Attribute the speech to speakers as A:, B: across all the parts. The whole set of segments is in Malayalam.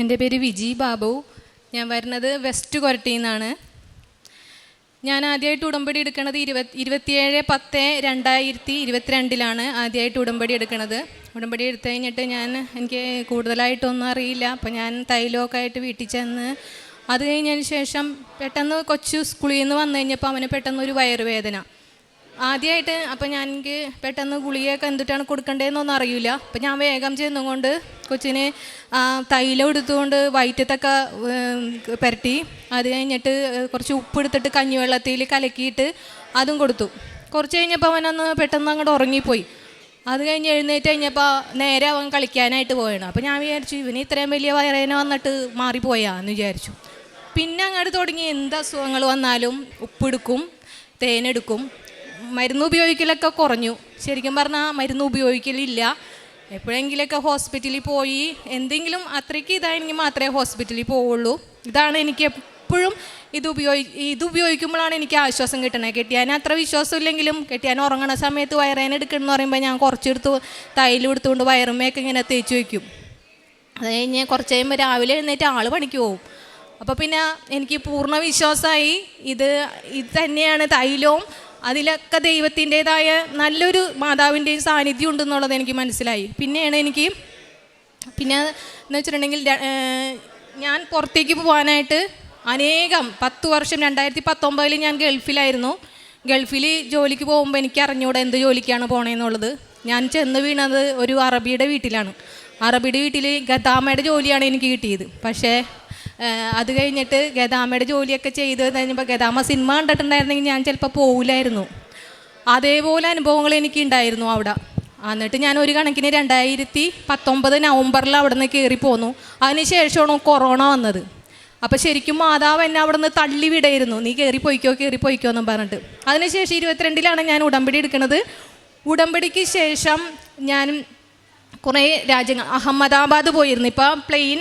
A: എന്റെ പേര് വിജി ബാബു. ഞാൻ വരുന്നത് വെസ്റ്റ് കൊരട്ടിയിൽ നിന്നാണ്. ഞാൻ ആദ്യമായിട്ട് ഉടമ്പടി എടുക്കുന്നത് ഇരുപത്തി ഇരുപത്തിയേഴ് പത്ത് രണ്ടായിരത്തി ഇരുപത്തിരണ്ടിലാണ് ആദ്യമായിട്ട് ഉടമ്പടി എടുക്കുന്നത്. ഉടമ്പടി എടുത്തു കഴിഞ്ഞിട്ട് ഞാൻ എനിക്ക് കൂടുതലായിട്ടൊന്നും അറിയില്ല. അപ്പോൾ ഞാൻ തൈലമൊക്കെ ആയിട്ട് വീട്ടിൽ ചെന്ന് അത് കഴിഞ്ഞതിന് ശേഷം പെട്ടെന്ന് കൊച്ചു സ്കൂളിൽ നിന്ന് വന്നു കഴിഞ്ഞപ്പോൾ അവന് പെട്ടെന്ന് ഒരു വയറുവേദന. ആദ്യമായിട്ട് അപ്പം ഞാൻ എനിക്ക് പെട്ടെന്ന് ഗുളികയൊക്കെ എന്തിട്ടാണ് കൊടുക്കേണ്ടതെന്നൊന്നും അറിയില്ല അപ്പം ഞാൻ വേഗം ചെന്നുകൊണ്ട് കൊച്ചിന് തൈലം എടുത്തുകൊണ്ട് വയറ്റത്തൊക്കെ പുരട്ടി. അത് കഴിഞ്ഞിട്ട് കുറച്ച് ഉപ്പ് എടുത്തിട്ട് കഞ്ഞിവെള്ളത്തിൽ കലക്കിയിട്ട് അതും കൊടുത്തു. കുറച്ച് കഴിഞ്ഞപ്പോൾ അവനൊന്ന് പെട്ടെന്ന് അങ്ങോട്ട് ഉറങ്ങിപ്പോയി. അത് കഴിഞ്ഞ് എഴുന്നേറ്റ് കഴിഞ്ഞപ്പോൾ നേരെ അവൻ കളിക്കാനായിട്ട് പോയാണ് അപ്പോൾ ഞാൻ വിചാരിച്ചു ഇവന് ഇത്രയും വലിയ വയറേന വന്നിട്ട് മാറിപ്പോയാന്ന് വിചാരിച്ചു. പിന്നെ അങ്ങോട്ട് തുടങ്ങി. എന്ത് അസുഖങ്ങൾ വന്നാലും ഉപ്പെടുക്കും തേനെടുക്കും. മരുന്ന് ഉപയോഗിക്കലൊക്കെ കുറഞ്ഞു. ശരിക്കും പറഞ്ഞാൽ മരുന്ന് ഉപയോഗിക്കലില്ല. എപ്പോഴെങ്കിലൊക്കെ ഹോസ്പിറ്റലിൽ പോയി എന്തെങ്കിലും അത്രയ്ക്ക് ഇതായെങ്കിൽ മാത്രമേ ഹോസ്പിറ്റലിൽ പോവുള്ളൂ. ഇതാണ് എനിക്ക് എപ്പോഴും ഇത് ഉപയോഗി ഇത് ഉപയോഗിക്കുമ്പോഴാണ് എനിക്ക് ആശ്വാസം കിട്ടണത് കെട്ടിയാൻ അത്ര വിശ്വാസം ഇല്ലെങ്കിലും കെട്ടിയാൻ ഉറങ്ങണ സമയത്ത് വയറേന എടുക്കണമെന്ന് പറയുമ്പോൾ ഞാൻ കുറച്ചെടുത്ത് തൈലും എടുത്തുകൊണ്ട് വയറുമ്മയൊക്കെ ഇങ്ങനെ തേച്ച് വയ്ക്കും. അത് കഴിഞ്ഞ് കുറച്ച് കഴിയുമ്പോൾ രാവിലെ എഴുന്നേറ്റ് ആൾ പണിക്ക് പോകും അപ്പോൾ പിന്നെ എനിക്ക് പൂർണ വിശ്വാസമായി ഇത് ഇത് തന്നെയാണ് തൈലവും അതിലൊക്കെ ദൈവത്തിന്റെതായ നല്ലൊരു മാതാവിന്റെയും സാന്നിധ്യം ഉണ്ടെന്നുള്ളത് എനിക്ക് മനസ്സിലായി. പിന്നെയാണ് എനിക്ക് പിന്നെ എന്ന് വെച്ചിട്ടുണ്ടെങ്കിൽ ഞാൻ പുറത്തേക്ക് പോകാനായിട്ട് അനേകം പത്ത് വർഷം രണ്ടായിരത്തി പത്തൊമ്പതിൽ ഞാൻ ഗൾഫിലായിരുന്നു. ഗൾഫിൽ ജോലിക്ക് പോകുമ്പോൾ എനിക്ക് അറിഞ്ഞൂടെ എന്ത് ജോലിക്കാണ് പോണേന്നുള്ളത് ഞാൻ ചെന്ന് വീണത് ഒരു അറബിയുടെ വീട്ടിലാണ്. അറബിയുടെ വീട്ടിൽ ഗതാമയുടെ ജോലിയാണ് എനിക്ക് കിട്ടിയത്. പക്ഷേ അത് കഴിഞ്ഞിട്ട് ഗതാമയുടെ ജോലിയൊക്കെ ചെയ്ത് കഴിഞ്ഞപ്പോൾ ഗതാമ സിനിമ കണ്ടിട്ടുണ്ടായിരുന്നെങ്കിൽ ഞാൻ ചിലപ്പോൾ പോകില്ലായിരുന്നു അതേപോലെ അനുഭവങ്ങൾ എനിക്ക് ഉണ്ടായിരുന്നു അവിടെ. എന്നിട്ട് ഞാൻ ഒരു കണക്കിന് രണ്ടായിരത്തി പത്തൊമ്പത് നവംബറിൽ അവിടെ നിന്ന് കയറി പോന്നു അതിനുശേഷമാണ് കൊറോണ വന്നത്. അപ്പോൾ ശരിക്കും മാതാവ് എന്നെ അവിടെ നിന്ന് തള്ളി വിടായിരുന്നു. നീ കയറി പോയിക്കോ കയറി പോയിക്കോ എന്നും പറഞ്ഞിട്ട്. അതിനുശേഷം ഇരുപത്തിരണ്ടിലാണ് ഞാൻ ഉടമ്പടി എടുക്കുന്നത്. ഉടമ്പടിക്ക് ശേഷം ഞാൻ കുറേ രാജ്യങ്ങൾ അഹമ്മദാബാദ് പോയിരുന്നു. ഇപ്പോൾ പ്ലെയിൻ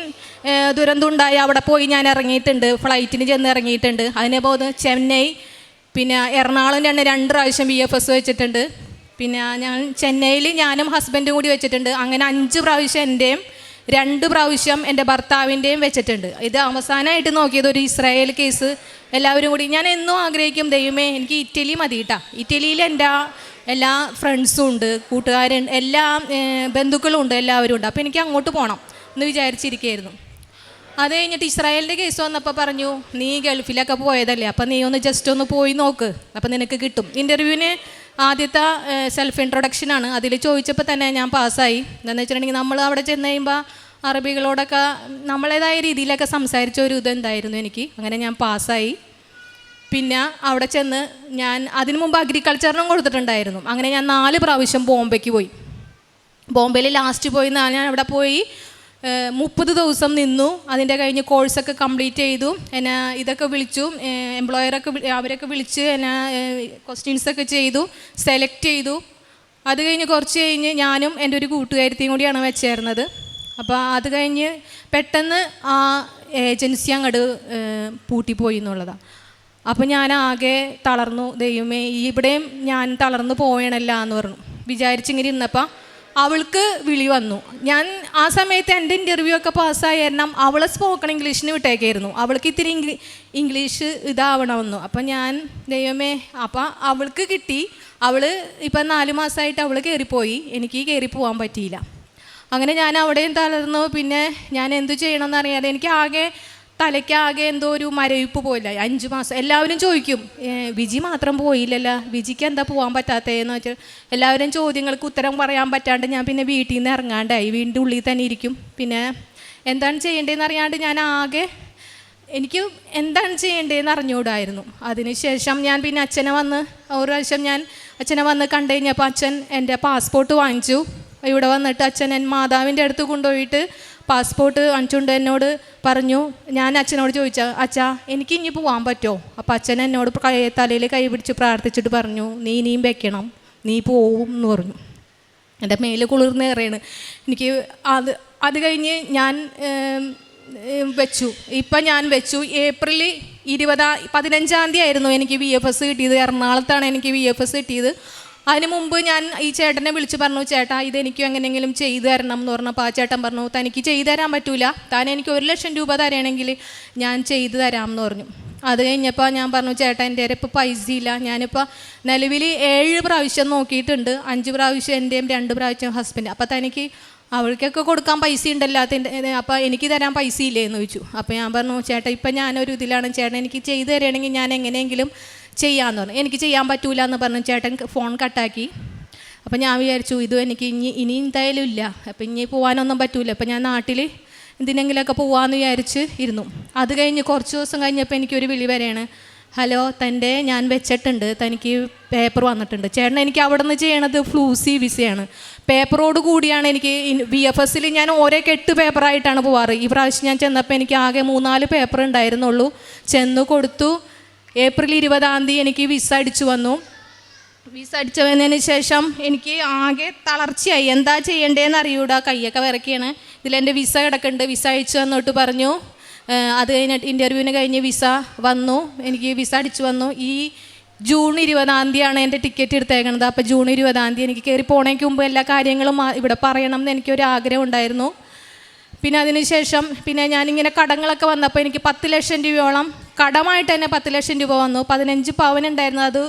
A: ദുരന്തം ഉണ്ടായി അവിടെ പോയി ഞാൻ ഇറങ്ങിയിട്ടുണ്ട്. ഫ്ലൈറ്റിന് ചെന്ന് ഇറങ്ങിയിട്ടുണ്ട്. അതിനെ പോകുന്നത് ചെന്നൈ പിന്നെ എറണാകുളം രണ്ട് രണ്ട് പ്രാവശ്യം ബി എഫ് എസ് വെച്ചിട്ടുണ്ട്. പിന്നെ ഞാൻ ചെന്നൈയിൽ ഞാനും ഹസ്ബൻഡും കൂടി വെച്ചിട്ടുണ്ട്. അങ്ങനെ അഞ്ച് പ്രാവശ്യം എന്റെയും രണ്ട് പ്രാവശ്യം എന്റെ ഭർത്താവിന്റെയും വെച്ചിട്ടുണ്ട്. ഇത് അവസാനമായിട്ട് നോക്കിയത് ഒരു ഇസ്രായേൽ കേസ് എല്ലാവരും കൂടി ഞാൻ എന്നും ആഗ്രഹിക്കും ദൈവമേ എനിക്ക് ഇറ്റലി മതി കേട്ടോ ഇറ്റലിയിൽ എന്റെ എല്ലാ ഫ്രണ്ട്സും ഉണ്ട് കൂട്ടുകാരൻ എല്ലാ ബന്ധുക്കളും ഉണ്ട് എല്ലാവരും ഉണ്ട്. അപ്പോൾ എനിക്ക് അങ്ങോട്ട് പോകണം എന്ന് വിചാരിച്ചിരിക്കുകയായിരുന്നു. അത് കഴിഞ്ഞിട്ട് ഇസ്രായേലിന്റെ കേസ് വന്നപ്പോൾ പറഞ്ഞു നീ ഗൾഫിലൊക്കെ പോയതല്ലേ അപ്പം നീ ഒന്ന് ജസ്റ്റ് ഒന്ന് പോയി നോക്ക് അപ്പം നിനക്ക് കിട്ടും. ഇന്റർവ്യൂവിന് ആദ്യത്തെ സെൽഫ് ഇൻട്രൊഡക്ഷൻ ആണ്. അതിൽ ചോദിച്ചപ്പോൾ തന്നെ ഞാൻ പാസ്സായി എന്താണെന്ന് വെച്ചിട്ടുണ്ടെങ്കിൽ നമ്മൾ അവിടെ ചെന്ന് കഴിയുമ്പോൾ അറബികളോടൊക്കെ നമ്മളേതായ രീതിയിലൊക്കെ സംസാരിച്ച ഒരു ഇത് എന്തായിരുന്നു എനിക്ക്. അങ്ങനെ ഞാൻ പാസ്സായി പിന്നെ അവിടെ ചെന്ന് ഞാൻ അതിനു മുമ്പ് അഗ്രികൾച്ചറിനും കൊടുത്തിട്ടുണ്ടായിരുന്നു. അങ്ങനെ ഞാൻ നാല് പ്രാവശ്യം ബോംബെക്ക് പോയി. ബോംബെയിൽ ലാസ്റ്റ് പോയി ഞാൻ അവിടെ പോയി മുപ്പത് ദിവസം നിന്നു. അതിന്റെ കഴിഞ്ഞ് കോഴ്സൊക്കെ കംപ്ലീറ്റ് ചെയ്തു. എന്നെ ഇതൊക്കെ വിളിച്ചു. എംപ്ലോയറൊക്കെ അവരൊക്കെ വിളിച്ച് എന്നെ ക്വസ്റ്റ്യൻസൊക്കെ ചെയ്തു. സെലക്ട് ചെയ്തു. അത് കഴിഞ്ഞ് കുറച്ച് കഴിഞ്ഞ് ഞാനും എന്റെ ഒരു കൂട്ടുകാരത്തെയും കൂടിയാണ് വെച്ചേർന്നത്. അപ്പോൾ അത് കഴിഞ്ഞ് പെട്ടെന്ന് ആ ഏജൻസി അങ്ങോട്ട് പൂട്ടിപ്പോയി എന്നുള്ളതാണ് അപ്പോൾ ഞാൻ ആകെ തളർന്നു ദൈവമേ ഇവിടെയും ഞാൻ തളർന്നു പോയണല്ല എന്ന് പറഞ്ഞു. വിചാരിച്ചിങ്ങനെ ഇരുന്നപ്പോൾ അവൾക്ക് വിളി വന്നു. ഞാൻ ആ സമയത്ത് എന്റെ ഇന്റർവ്യൂ ഒക്കെ പാസ്സായ കാരണം അവളെ സ്പോക്കൺ ഇംഗ്ലീഷിന് വിട്ടേക്കായിരുന്നു. അവൾക്ക് ഇത്തിരി ഇംഗ്ലീ ഇംഗ്ലീഷ് ഇതാവണമെന്നു. അപ്പം ഞാൻ ദൈവമേ അപ്പം അവൾക്ക് കിട്ടി. അവൾ ഇപ്പം നാല് മാസമായിട്ട് അവൾ കയറിപ്പോയി. എനിക്ക് കയറി പോകാൻ പറ്റിയില്ല. അങ്ങനെ ഞാൻ അവിടെയും തളർന്നു. പിന്നെ ഞാൻ എന്തു ചെയ്യണമെന്ന് അറിയാതെ എനിക്ക് ആകെ തലയ്ക്ക് ആകെ എന്തോ ഒരു മരവിപ്പ് പോയില്ല അഞ്ച് മാസം. എല്ലാവരും ചോദിക്കും വിജി മാത്രം പോയില്ലല്ലോ? വിജിക്ക് എന്താ പോകാൻ പറ്റാത്തതെന്ന് വെച്ചാൽ എല്ലാവരും ചോദ്യങ്ങൾക്ക് ഉത്തരം പറയാൻ പറ്റാണ്ട് ഞാൻ പിന്നെ വീട്ടിൽ നിന്ന് ഇറങ്ങാണ്ടായി വീടിന്റെ ഉള്ളിൽ തന്നെ ഇരിക്കും. പിന്നെ എന്താണ് ചെയ്യേണ്ടതെന്ന് അറിയാണ്ട് ഞാൻ ആകെ എനിക്ക് എന്താണ് ചെയ്യേണ്ടതെന്ന് അറിഞ്ഞുകൂടായിരുന്നു. അതിനുശേഷം ഞാൻ പിന്നെ അച്ഛനെ വന്ന് ഒരു പ്രാവശ്യം ഞാൻ അച്ഛനെ വന്ന് കണ്ടു കഴിഞ്ഞപ്പോൾ അച്ഛൻ എന്റെ പാസ്പോർട്ട് വാങ്ങിച്ചു. ഇവിടെ വന്നിട്ട് അച്ഛൻ എൻ മാതാവിന്റെ അടുത്ത് കൊണ്ടുപോയിട്ട് പാസ്പോർട്ട് വാങ്ങിച്ചുകൊണ്ട് എന്നോട് പറഞ്ഞു. ഞാൻ അച്ഛനോട് ചോദിച്ച അച്ഛാ എനിക്ക് ഇനി പോകാൻ പറ്റുമോ അപ്പം അച്ഛൻ എന്നോട് തലയിൽ കൈ പിടിച്ച് പ്രാർത്ഥിച്ചിട്ട് പറഞ്ഞു നീ ഇനിയും വെക്കണം നീ പോവും എന്ന് പറഞ്ഞു. എന്റെ മേൽ കുളിർന്നേറെയാണ് എനിക്ക് അത് അത് കഴിഞ്ഞ് ഞാൻ വെച്ചു. ഇപ്പം ഞാൻ വെച്ചു. ഏപ്രിൽ ഇരുപതാം പതിനഞ്ചാം തീയതി ആയിരുന്നു എനിക്ക് വി എഫ് എസ് കിട്ടിയത്. എറണാകുളത്താണ് എനിക്ക് വി എഫ് എസ് കിട്ടിയത്. അതിന് മുമ്പ് ഞാൻ ഈ ചേട്ടനെ വിളിച്ച് പറഞ്ഞു ചേട്ടാ ഇത് ഇതെനിക്കും എങ്ങനെയെങ്കിലും ചെയ്തു തരണം എന്ന് പറഞ്ഞപ്പോൾ ആ ചേട്ടൻ പറഞ്ഞു തനിക്ക് ചെയ്തു തരാൻ പറ്റൂല. താൻ എനിക്ക് ഒരു ലക്ഷം രൂപ തരണമെങ്കിൽ ഞാൻ ചെയ്തു തരാം എന്ന് പറഞ്ഞു. അത് കഴിഞ്ഞപ്പോൾ ഞാൻ പറഞ്ഞു ചേട്ടാ എന്റെ ഇപ്പോൾ പൈസ ഇല്ല. ഞാനിപ്പോൾ നിലവിൽ ഏഴ് പ്രാവശ്യം നോക്കിയിട്ടുണ്ട്. അഞ്ച് പ്രാവശ്യം എന്റെയും രണ്ട് പ്രാവശ്യം ഹസ്ബൻഡ്. അപ്പോൾ തനിക്ക് അവൾക്കൊക്കെ കൊടുക്കാൻ പൈസ ഉണ്ടല്ലോ. അപ്പോൾ എനിക്ക് തരാൻ പൈസ ഇല്ലേ എന്ന് ചോദിച്ചു. അപ്പോൾ ഞാൻ പറഞ്ഞു ചേട്ടാ ഇപ്പം ഞാനൊരു ഇതിലാണ്. ചേട്ടൻ എനിക്ക് ചെയ്തു തരികയാണെങ്കിൽ ഞാൻ എങ്ങനെയെങ്കിലും ചെയ്യാമെന്ന് പറഞ്ഞു. എനിക്ക് ചെയ്യാൻ പറ്റൂല എന്ന് പറഞ്ഞു ചേട്ടൻ ഫോൺ കട്ടാക്കി അപ്പം ഞാൻ വിചാരിച്ചു ഇത് എനിക്ക് ഇനി ഇനി എന്തായാലും ഇല്ല. അപ്പം ഇനി പോകാനൊന്നും പറ്റൂല. അപ്പം ഞാൻ നാട്ടിൽ എന്തിനെങ്കിലുമൊക്കെ പോവാമെന്ന് വിചാരിച്ച് ഇരുന്നു. അത് കഴിഞ്ഞ് കുറച്ച് ദിവസം കഴിഞ്ഞപ്പോൾ എനിക്കൊരു വിളി വരെയാണ് ഹലോ തന്റെ ഞാൻ വെച്ചിട്ടുണ്ട്. തനിക്ക് പേപ്പർ വന്നിട്ടുണ്ട്. ചേട്ടൻ എനിക്ക് അവിടെ നിന്ന് ചെയ്യണത് ഫ്ലൂസി വിസയാണ് പേപ്പറോട് കൂടിയാണ് എനിക്ക് ബി എഫ് എസിൽ ഞാൻ ഓരോ കെട്ട് പേപ്പറായിട്ടാണ് പോവാറ്. ഈ പ്രാവശ്യം ഞാൻ ചെന്നപ്പോൾ എനിക്ക് ആകെ മൂന്നാൽ പേപ്പർ ഉണ്ടായിരുന്നുള്ളൂ. ചെന്ന് കൊടുത്തു. ഏപ്രിൽ ഇരുപതാം തീയതി എനിക്ക് വിസ അടിച്ചു വന്നു. വിസ അടിച്ചു വന്നതിന് ശേഷം എനിക്ക് ആകെ തളർച്ചയായി. എന്താ ചെയ്യേണ്ടതെന്ന് അറിയൂടാ. കൈയൊക്കെ വിറക്കിയാണ് ഇതിലെന്റെ വിസ കിടക്കുന്നുണ്ട്. വിസ അയച്ചു വന്നിട്ട് പറഞ്ഞു. അത് കഴിഞ്ഞിട്ട് ഇന്റർവ്യൂവിന് കഴിഞ്ഞ് വിസ വന്നു. എനിക്ക് വിസ അടിച്ചു വന്നു. ഈ ജൂൺ ഇരുപതാം തീയതിയാണ് എന്റെ ടിക്കറ്റ് എടുത്തേക്കണത്. അപ്പോൾ ജൂൺ ഇരുപതാം തീയതി എനിക്ക് കയറി പോണേക്ക് മുമ്പ് എല്ലാ കാര്യങ്ങളും ഇവിടെ പറയണം എന്ന് എനിക്കൊരു ആഗ്രഹം ഉണ്ടായിരുന്നു. പിന്നെ അതിനുശേഷം പിന്നെ ഞാനിങ്ങനെ കടങ്ങളൊക്കെ വന്നപ്പോൾ എനിക്ക് പത്ത് ലക്ഷം രൂപയോളം കടമായിട്ട് തന്നെ പത്ത് ലക്ഷം രൂപ വന്നു. പതിനഞ്ച് പവൻ ഉണ്ടായിരുന്നു. അത്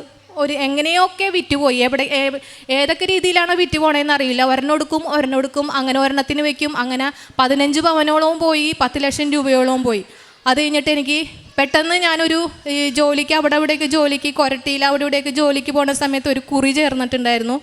A: ഒരു എങ്ങനെയൊക്കെ വിറ്റുപോയി? എവിടെ ഏതൊക്കെ രീതിയിലാണ് വിറ്റ് പോണേന്ന് അറിയില്ല ഒരെണ്ണൊടുക്കും ഒരെണ്ണൊടുക്കും അങ്ങനെ ഒരെണ്ണത്തിന് വെക്കും അങ്ങനെ പതിനഞ്ച് പവനോളവും പോയി പത്ത് ലക്ഷം രൂപയോളവും പോയി. അത് കഴിഞ്ഞിട്ട് എനിക്ക് പെട്ടെന്ന് ഞാനൊരു ജോലിക്ക് അവിടെ ഇവിടെയൊക്കെ ജോലിക്ക് കൊരട്ടിയിൽ അവിടെ ഇവിടെയൊക്കെ ജോലിക്ക് പോണ സമയത്ത് ഒരു കുറി ചേർന്നിട്ടുണ്ടായിരുന്നു.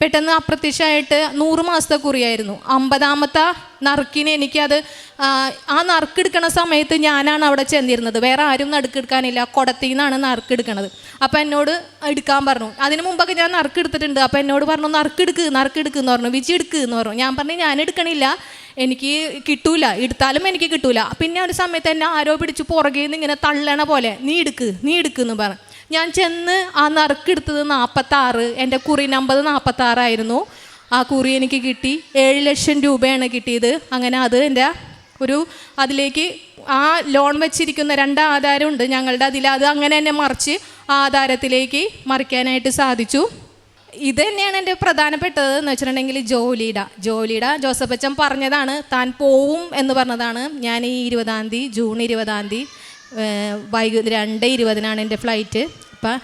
A: പെട്ടെന്ന് അപ്രത്യക്ഷമായിട്ട് നൂറ് മാസത്തെ കുറിയായിരുന്നു. അമ്പതാമത്തെ നറുക്കിന് എനിക്കത് ആ, നറുക്കെടുക്കണ സമയത്ത് ഞാനാണ് അവിടെ ചെന്നിരുന്നത്. വേറെ ആരും നറുക്കെടുക്കാനില്ല കുടത്തിൽ നിന്നാണ് നറുക്കെടുക്കണത്. അപ്പം എന്നോട് എടുക്കാൻ പറഞ്ഞു. അതിന് മുമ്പൊക്കെ ഞാൻ നറുക്കെടുത്തിട്ടുണ്ട്. അപ്പം എന്നോട് പറഞ്ഞു നറുക്കെടുക്ക് നറുക്കെടുക്ക് എന്ന് പറഞ്ഞു. വിജി എടുക്ക് എന്ന് പറഞ്ഞു. ഞാൻ പറഞ്ഞു ഞാൻ എടുക്കണില്ല. എനിക്ക് കിട്ടൂല. എടുത്താലും എനിക്ക് കിട്ടൂല. പിന്നെ ഒരു സമയത്ത് എന്നെ ആരോ പിടിച്ച് പുറകെ നിന്ന് ഇങ്ങനെ തള്ളണ പോലെ നീ എടുക്ക് നീ എടുക്ക് എന്ന് പറഞ്ഞു. ഞാൻ ചെന്ന് ആ നറുക്കെടുത്തത് നാൽപ്പത്താറ് എന്റെ കുറി നമ്പർ നാൽപ്പത്താറായിരുന്നു ആ കുറി എനിക്ക് കിട്ടി. ഏഴ് ലക്ഷം രൂപയാണ് കിട്ടിയത്. അങ്ങനെ അത് എന്റെ ഒരു അതിലേക്ക് ആ ലോൺ വെച്ചിരിക്കുന്ന രണ്ട് ആധാരമുണ്ട്. ഞങ്ങളുടെ അതിൽ അത് അങ്ങനെ തന്നെ മറിച്ച് ആ ആധാരത്തിലേക്ക് മറിക്കാനായിട്ട് സാധിച്ചു. ഇത് തന്നെയാണ് എന്റെ പ്രധാനപ്പെട്ടത് എന്ന് വെച്ചിട്ടുണ്ടെങ്കിൽ ജോലിയുടെ. ജോലിയുടെ ജോസഫ് അച്ഛൻ പറഞ്ഞതാണ് താൻ പോവും എന്ന് പറഞ്ഞതാണ് ഞാൻ ഈ ഇരുപതാം തീയതി ജൂൺ ഇരുപതാം തീയതി വൈകു രണ്ട് ഇരുപതിനാണ് എന്റെ ഫ്ലൈറ്റ് അപ്പം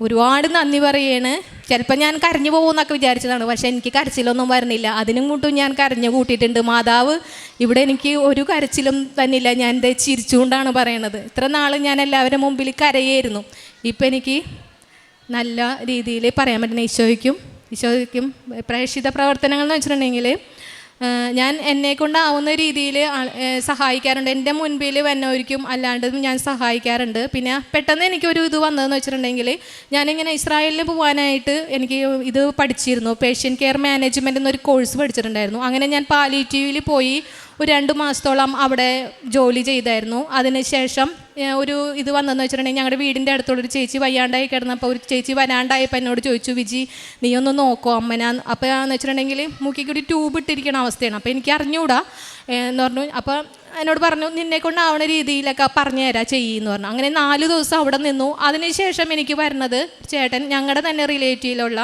A: ഒരുപാട് നന്ദി പറയാണ്. ചിലപ്പോൾ ഞാൻ കരഞ്ഞു പോകുമെന്നൊക്കെ വിചാരിച്ചതാണ്. പക്ഷേ എനിക്ക് കരച്ചിലൊന്നും വരുന്നില്ല. അതിനും കൂട്ടും ഞാൻ കരഞ്ഞു കൂട്ടിയിട്ടുണ്ട്. മാതാവ് ഇവിടെ എനിക്ക് ഒരു കരച്ചിലും തന്നില്ല. ഞാൻ എന്റെ ചിരിച്ചുകൊണ്ടാണ് പറയണത്. ഇത്ര നാൾ ഞാൻ എല്ലാവരുടെ മുമ്പിൽ കരയായിരുന്നു. ഇപ്പം എനിക്ക് നല്ല രീതിയിൽ പറയാൻ പറ്റുന്ന ഈശോയ്ക്കും ഈശോയ്ക്കും പ്രേക്ഷിത പ്രവർത്തനങ്ങൾ എന്ന് വെച്ചിട്ടുണ്ടെങ്കിൽ ഞാൻ എന്നെ കൊണ്ടാവുന്ന രീതിയിൽ സഹായിക്കാറുണ്ട്. എന്റെ മുൻപിൽ വന്നവർക്കും അല്ലാണ്ടും ഞാൻ സഹായിക്കാറുണ്ട്. പിന്നെ പെട്ടെന്ന് എനിക്കൊരു ഇത് വന്നതെന്ന് വെച്ചിട്ടുണ്ടെങ്കിൽ ഞാനിങ്ങനെ ഇസ്രായേലിൽ പോകാനായിട്ട് എനിക്ക് ഇത് പഠിച്ചിരുന്നു. പേഷ്യൻ കെയർ മാനേജ്മെന്റ് എന്നൊരു കോഴ്സ് പഠിച്ചിട്ടുണ്ടായിരുന്നു. അങ്ങനെ ഞാൻ പാലിറ്റീവിൽ പോയി ഒരു രണ്ട് മാസത്തോളം അവിടെ ജോലി ചെയ്തായിരുന്നു. അതിനുശേഷം ഒരു ഇത് വന്നതെന്ന് വെച്ചിട്ടുണ്ടെങ്കിൽ ഞങ്ങളുടെ വീടിന്റെ അടുത്തുള്ളൊരു ചേച്ചി വയ്യാണ്ടായി കിടന്നപ്പോൾ ഒരു ചേച്ചി വരാണ്ടായപ്പോൾ എന്നോട് ചോദിച്ചു വിജി നീ ഒന്ന് നോക്കോ അമ്മന. അപ്പോൾ എന്ന് വെച്ചിട്ടുണ്ടെങ്കിൽ മൂക്കിൽ കൂടി ട്യൂബ് ഇട്ടിരിക്കുന്ന അവസ്ഥയാണ്. അപ്പോൾ എനിക്ക് അറിഞ്ഞുകൂടാ എന്ന് പറഞ്ഞു. അപ്പോൾ എന്നോട് പറഞ്ഞു നിന്നെ കൊണ്ടാവണ രീതിയിലൊക്കെ പറഞ്ഞു തരാം ചെയ്യുമെന്ന് പറഞ്ഞു. അങ്ങനെ നാല് ദിവസം അവിടെ നിന്നു. അതിനുശേഷം എനിക്ക് വരുന്നത് ചേട്ടൻ ഞങ്ങളുടെ തന്നെ റിലേറ്റീവിലുള്ള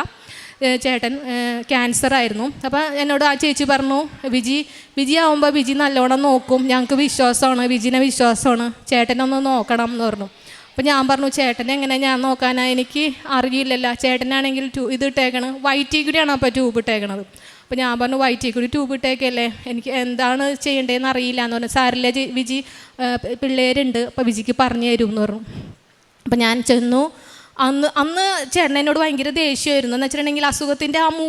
A: ചേട്ടൻ ക്യാൻസർ ആയിരുന്നു അപ്പോൾ എന്നോട് ആ ചേച്ചി പറഞ്ഞു വിജി വിജി ആവുമ്പോൾ വിജി നല്ലോണം നോക്കും. ഞങ്ങൾക്ക് വിശ്വാസമാണ് വിജിനെ വിശ്വാസമാണ് ചേട്ടനൊന്ന് നോക്കണം എന്ന് പറഞ്ഞു. അപ്പോൾ ഞാൻ പറഞ്ഞു ചേട്ടനെ എങ്ങനെ ഞാൻ നോക്കാനാ? എനിക്ക് അറിയില്ലല്ലോ. ചേട്ടനാണെങ്കിൽ ട്യൂ ഇത് ഇട്ടേക്കണ്. വൈറ്റി കൂടിയാണ് അപ്പോൾ ട്യൂബ് ഇട്ടേക്കണത്? അപ്പോൾ ഞാൻ പറഞ്ഞു വൈറ്റി കൂടി ട്യൂബ് ഇട്ടേക്കല്ലേ. എനിക്ക് എന്താണ് ചെയ്യേണ്ടതെന്ന് അറിയില്ല എന്ന് പറഞ്ഞു ജി- വിജി പിള്ളേരുണ്ട്. അപ്പോൾ വിജിക്ക് പറഞ്ഞു തരും എന്ന് പറഞ്ഞു. അപ്പോൾ ഞാൻ ചെന്നു. അന്ന് അന്ന് ചേട്ടനോട് ഭയങ്കര ദേഷ്യമായിരുന്നു. എന്ന് വെച്ചിട്ടുണ്ടെങ്കിൽ അസുഖത്തിന്റെ ആ മൂ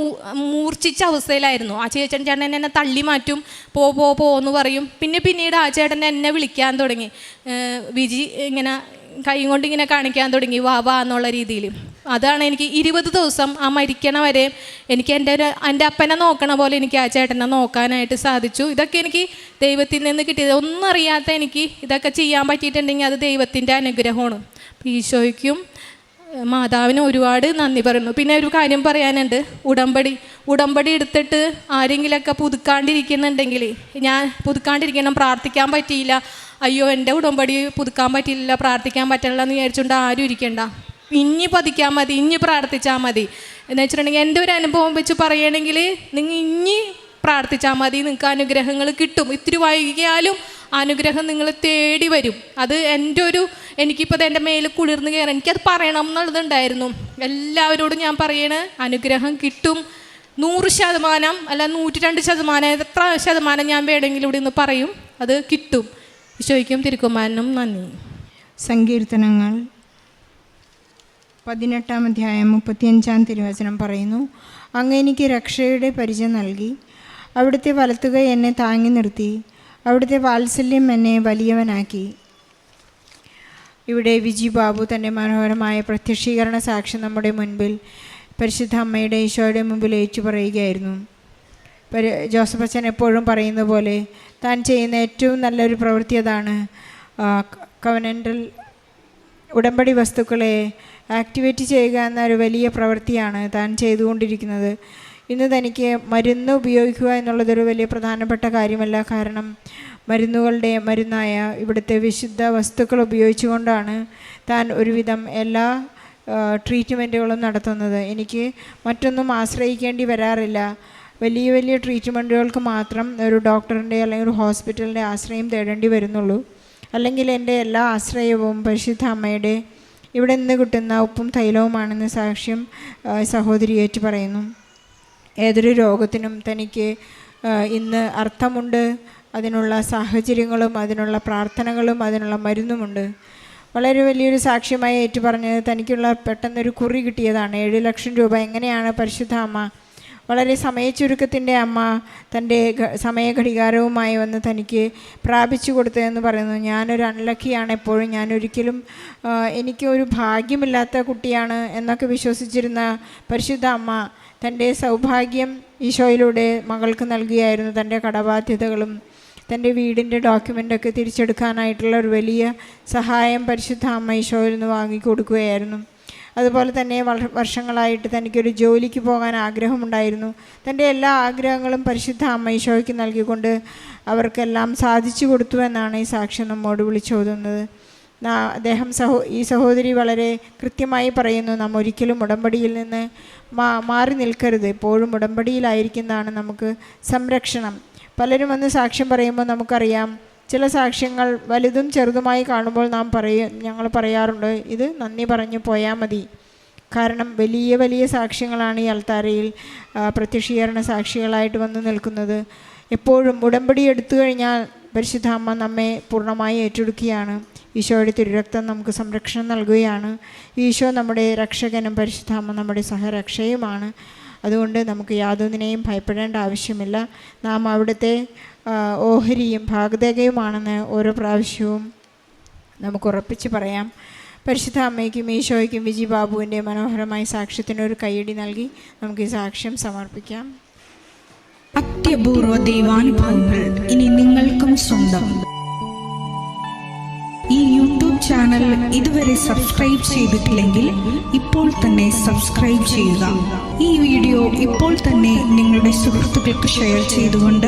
A: മൂർച്ഛിച്ച അവസ്ഥയിലായിരുന്നു. ആ ചേച്ചൻ ചേട്ടൻ എന്നെ തള്ളി മാറ്റും പോ പോ പോ എന്ന് പറയും. പിന്നെ പിന്നീട് ആ ചേട്ടൻ എന്നെ വിളിക്കാൻ തുടങ്ങി. വിജി ഇങ്ങനെ കൈ കൊണ്ട് ഇങ്ങനെ കാണിക്കാൻ തുടങ്ങി. വാ വാ എന്നുള്ള രീതിയിൽ. അതാണ് എനിക്ക് ഇരുപത് ദിവസം ആ മരിക്കണ വരെ എനിക്ക് എന്റെ ഒരു എന്റെ അപ്പനെ നോക്കണ പോലെ എനിക്ക് ആ ചേട്ടനെ നോക്കാനായിട്ട് സാധിച്ചു. ഇതൊക്കെ എനിക്ക് ദൈവത്തിൽ നിന്ന് കിട്ടിയത്. ഒന്നും അറിയാത്ത എനിക്ക് ഇതൊക്കെ ചെയ്യാൻ പറ്റിയിട്ടുണ്ടെങ്കിൽ അത് ദൈവത്തിന്റെ അനുഗ്രഹമാണ്. ഈശോയ്ക്കും മാതാവിന് ഒരുപാട് നന്ദി പറയുന്നു. പിന്നെ ഒരു കാര്യം പറയാനുണ്ട്. ഉടമ്പടി. ഉടമ്പടി എടുത്തിട്ട് ആരെങ്കിലൊക്കെ പുതുക്കാണ്ടിരിക്കുന്നുണ്ടെങ്കിൽ ഞാൻ പുതുക്കാണ്ടിരിക്കണം പ്രാർത്ഥിക്കാൻ പറ്റിയില്ല. അയ്യോ എന്റെ ഉടമ്പടി പുതുക്കാൻ പറ്റിയില്ല പ്രാർത്ഥിക്കാൻ പറ്റില്ല എന്ന് വിചാരിച്ചുകൊണ്ട് ആരും ഇരിക്കണ്ട. ഇനി പതിക്കാൻ മതി ഇനി പ്രാർത്ഥിച്ചാൽ മതി. എന്ന് വെച്ചിട്ടുണ്ടെങ്കിൽ എന്റെ ഒരു അനുഭവം വെച്ച് പറയുകയാണെങ്കിൽ നിങ്ങൾ ഇനി പ്രാർത്ഥിച്ചാൽ മതി നിങ്ങൾക്ക് അനുഗ്രഹങ്ങൾ കിട്ടും. ഇത്തിരി വൈകിയാലും അനുഗ്രഹം നിങ്ങൾ തേടി വരും. അത് എന്റെ ഒരു എനിക്കിപ്പോൾ അത് എന്റെ മേലിൽ കുളിർന്ന് കയറാൻ എനിക്കത് പറയണം എന്നുള്ളതുണ്ടായിരുന്നു. എല്ലാവരോടും ഞാൻ പറയണ അനുഗ്രഹം കിട്ടും. നൂറ് ശതമാനം അല്ല നൂറ്റി രണ്ട് ശതമാനം എത്ര ശതമാനം ഞാൻ വേണമെങ്കിലും ഇവിടെ നിന്ന് പറയും. അത് കിട്ടും. ഈശോയ്ക്കും തിരുക്കുമാരനും നന്ദി.
B: സങ്കീർത്തനങ്ങൾ പതിനെട്ടാം അധ്യായം മുപ്പത്തിയഞ്ചാം തിരുവചനം പറയുന്നു അങ്ങ് എനിക്ക് രക്ഷയുടെ പരിചയം നൽകി അവിടുത്തെ വലത്തുക എന്നെ താങ്ങി നിർത്തി. അവിടുത്തെ വാത്സല്യം എന്നെ വലിയവനാക്കി. ഇവിടെ വിജി ബാബു തന്റെ മനോഹരമായ പ്രത്യക്ഷീകരണ സാക്ഷി നമ്മുടെ മുൻപിൽ പരിശുദ്ധ അമ്മയുടെ ഈശോയുടെ മുമ്പിൽ ഏറ്റു പറയുകയായിരുന്നു ജോസഫ് അച്ഛൻ എപ്പോഴും പറയുന്ന പോലെ താൻ ചെയ്യുന്ന ഏറ്റവും നല്ലൊരു പ്രവൃത്തി അതാണ് കവനന്റൽ ഉടമ്പടി വസ്തുക്കളെ ആക്ടിവേറ്റ് ചെയ്യുക എന്നൊരു വലിയ പ്രവൃത്തിയാണ് താൻ ചെയ്തുകൊണ്ടിരിക്കുന്നത്. ഇന്ന് തനിക്ക് മരുന്ന് ഉപയോഗിക്കുക എന്നുള്ളതൊരു വലിയ പ്രധാനപ്പെട്ട കാര്യമല്ല. കാരണം മരുന്നുകളുടെ മരുന്നായ ഇവിടുത്തെ വിശുദ്ധ വസ്തുക്കൾ ഉപയോഗിച്ചുകൊണ്ടാണ് താൻ ഒരുവിധം എല്ലാ ട്രീറ്റ്മെന്റുകളും നടത്തുന്നത്. എനിക്ക് മറ്റൊന്നും ആശ്രയിക്കേണ്ടി വരാറില്ല. വലിയ വലിയ ട്രീറ്റ്മെന്റുകൾക്ക് മാത്രം ഒരു ഡോക്ടറിന്റെ അല്ലെങ്കിൽ ഒരു ഹോസ്പിറ്റലിന്റെ ആശ്രയം തേടേണ്ടി വരുന്നുള്ളൂ. അല്ലെങ്കിൽ എന്റെ എല്ലാ ആശ്രയവും പരിശുദ്ധ അമ്മയുടെ ഇവിടെ നിന്ന് കിട്ടുന്ന ഉപ്പും തൈലവുമാണെന്ന് സാക്ഷ്യം സഹോദരി ഏറ്റു പറയുന്നു. ഏതൊരു രോഗത്തിനും തനിക്ക് ഇന്ന് അർത്ഥമുണ്ട്. അതിനുള്ള സാഹചര്യങ്ങളും അതിനുള്ള പ്രാർത്ഥനകളും അതിനുള്ള മരുന്നുമുണ്ട്. വളരെ വലിയൊരു സാക്ഷ്യമായി ഏറ്റു പറഞ്ഞത് തനിക്കുള്ള പെട്ടെന്നൊരു കുറി കിട്ടിയതാണ്. ഏഴ് ലക്ഷം രൂപ എങ്ങനെയാണ് പരിശുദ്ധ അമ്മ വളരെ സമയച്ചുരുക്കത്തിന്റെ അമ്മ തന്റെ സമയഘടികാരവുമായി വന്ന് തനിക്ക് പ്രാപിച്ചു കൊടുത്തതെന്ന് പറയുന്നു. ഞാനൊരു അൺലക്കിയാണ് എപ്പോഴും. ഞാനൊരിക്കലും ഒരിക്കലും എനിക്ക് ഒരു ഭാഗ്യമില്ലാത്ത കുട്ടിയാണ് എന്നൊക്കെ വിശ്വസിച്ചിരുന്ന പരിശുദ്ധ അമ്മ തന്റെ സൗഭാഗ്യം ഈശോയിലൂടെ മകൾക്ക് നൽകിയായിരുന്നു. തന്റെ കടബാധ്യതകളും തന്റെ വീടിന്റെ ഡോക്യുമെന്റൊക്കെ തിരിച്ചെടുക്കാനായിട്ടുള്ള ഒരു വലിയ സഹായം പരിശുദ്ധ അമ്മ ഈശോയിൽ നിന്ന് വാങ്ങിക്കൊടുക്കുകയായിരുന്നു. അതുപോലെ തന്നെ വർഷങ്ങളായിട്ട് തനിക്കൊരു ജോലിക്ക് പോകാൻ ആഗ്രഹമുണ്ടായിരുന്നു. തന്റെ എല്ലാ ആഗ്രഹങ്ങളും പരിശുദ്ധ അമ്മ ഈശോയ്ക്ക് നൽകിക്കൊണ്ട് അവർക്കെല്ലാം സാധിച്ചു കൊടുത്തു എന്നാണ് ഈ സാക്ഷ്യം നമ്മോട് വിളിച്ചോതുന്നത്. അദ്ദേഹം സഹോ ഈ സഹോദരി വളരെ കൃത്യമായി പറയുന്നു നാം ഒരിക്കലും ഉടമ്പടിയിൽ നിന്ന് മാ മാറി നിൽക്കരുത്. എപ്പോഴും ഉടമ്പടിയിലായിരിക്കുന്നതാണ് നമുക്ക് സംരക്ഷണം. പലരും വന്ന് സാക്ഷ്യം പറയുമ്പോൾ നമുക്കറിയാം ചില സാക്ഷ്യങ്ങൾ വലുതും ചെറുതുമായി കാണുമ്പോൾ നാം പറയും ഞങ്ങൾ പറയാറുണ്ട് ഇത് നന്ദി പറഞ്ഞു പോയാൽ മതി. കാരണം വലിയ വലിയ സാക്ഷ്യങ്ങളാണ് ഈ അൽത്താരയിൽ പ്രത്യക്ഷീകരണ സാക്ഷികളായിട്ട് വന്ന് നിൽക്കുന്നത്. എപ്പോഴും ഉടമ്പടി എടുത്തു കഴിഞ്ഞാൽ പരിശുദ്ധാമ്മ നമ്മെ പൂർണമായി ഏറ്റെടുക്കുകയാണ്. ഈശോയുടെ തിരുരക്തം നമുക്ക് സംരക്ഷണം നൽകുകയാണ്. ഈശോ നമ്മുടെ രക്ഷകനും പരിശുദ്ധാമ്മ നമ്മുടെ സഹരക്ഷയുമാണ്. അതുകൊണ്ട് നമുക്ക് യാതൊന്നിനെയും ഭയപ്പെടേണ്ട ആവശ്യമില്ല. നാം അവിടുത്തെ ഓഹരിയും ഭാഗതകയുമാണെന്ന് ഓരോ പ്രാവശ്യവും നമുക്ക് ഉറപ്പിച്ച് പറയാം. പരിശുദ്ധ അമ്മയ്ക്കും ഈശോയ്ക്കും വിജി ബാബുവിന്റെ മനോഹരമായ സാക്ഷ്യത്തിന് ഒരു കൈയടി നൽകി നമുക്ക് ഈ സാക്ഷ്യം സമർപ്പിക്കാം.
C: അത്യപൂർവ ദൈവാനുഭവങ്ങൾ ഇനി നിങ്ങൾക്കും സ്വന്തം. ഈ യൂട്യൂബ് ചാനൽ ഇതുവരെ സബ്സ്ക്രൈബ് ചെയ്തിട്ടില്ലെങ്കിൽ ഇപ്പോൾ തന്നെ സബ്സ്ക്രൈബ് ചെയ്യുക. ഈ വീഡിയോ ഇപ്പോൾ തന്നെ നിങ്ങളുടെ സുഹൃത്തുക്കൾക്ക് ഷെയർ ചെയ്തുകൊണ്ട്